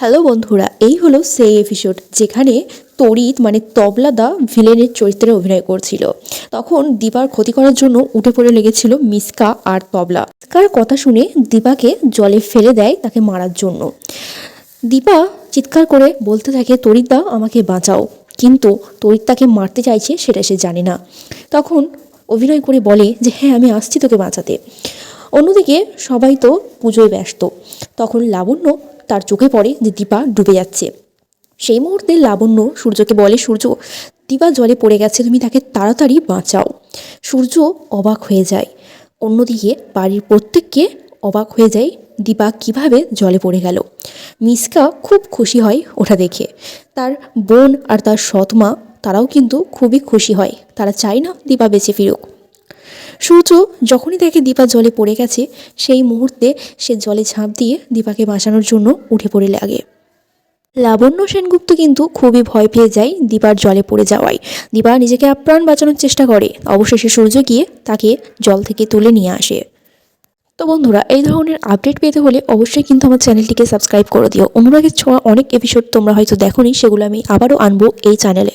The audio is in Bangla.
হ্যালো বন্ধুরা, এই হলো সেই এপিসোড যেখানে তড়িৎ মানে তবলাদা ভিলেনের চরিত্রে অভিনয় করছিল। তখন দীপার ক্ষতি করার জন্য উঠে পড়ে লেগেছিল মিসকা আর তবলা। কার কথা শুনে দীপাকে জলে ফেলে দেয় তাকে মারার জন্য। দীপা চিৎকার করে বলতে থাকে তড়িৎদা আমাকে বাঁচাও। কিন্তু তড়িৎ তাকে মারতে চাইছে সেটা সে জানে না। তখন অভিনয় করে বলে যে হ্যাঁ আমি আসছি তোকে বাঁচাতে। অন্যদিকে সবাই তো পুজোয় ব্যস্ত। তখন লাবণ্য তার চোখে পড়ে যে দীপা ডুবে যাচ্ছে। সেই মুহূর্তে লাবণ্য সূর্যকে বলে, সূর্য, দীপা জলে পড়ে গেছে, তুমি তাকে তাড়াতাড়ি বাঁচাও সূর্য অবাক হয়ে যায়। অন্যদিকে বাড়ির প্রত্যেককে অবাক হয়ে যায় দীপা কীভাবে জলে পড়ে গেল। মিসকা খুব খুশি হয় ওটা দেখে। তার বোন আর তার সৎ মা, তারাও কিন্তু খুবই খুশি হয়। তারা চায় না দীপা বেঁচে ফিরুক। সূর্য যখনই দেখে দীপা জলে পড়ে গেছে, সেই মুহূর্তে সে জলে ঝাঁপ দিয়ে দীপাকে বাঁচানোর জন্য উঠে পড়ে লাগে। লাবণ্য সেনগুপ্ত কিন্তু খুবই ভয় পেয়ে যায় দীপার জলে পড়ে যাওয়ায়। দীপা নিজেকে আপ্রাণ বাঁচানোর চেষ্টা করে। অবশেষে সূর্য গিয়ে তাকে জল থেকে তুলে নিয়ে আসে। তো বন্ধুরা, এই ধরনের আপডেট পেতে হলে অবশ্যই কিন্তু আমার চ্যানেলটিকে সাবস্ক্রাইব করে দিও। অনুরাগের ছোঁয়া অনেক এপিসোড তোমরা হয়তো দেখোনি, সেগুলো আমি আবারও আনব এই চ্যানেলে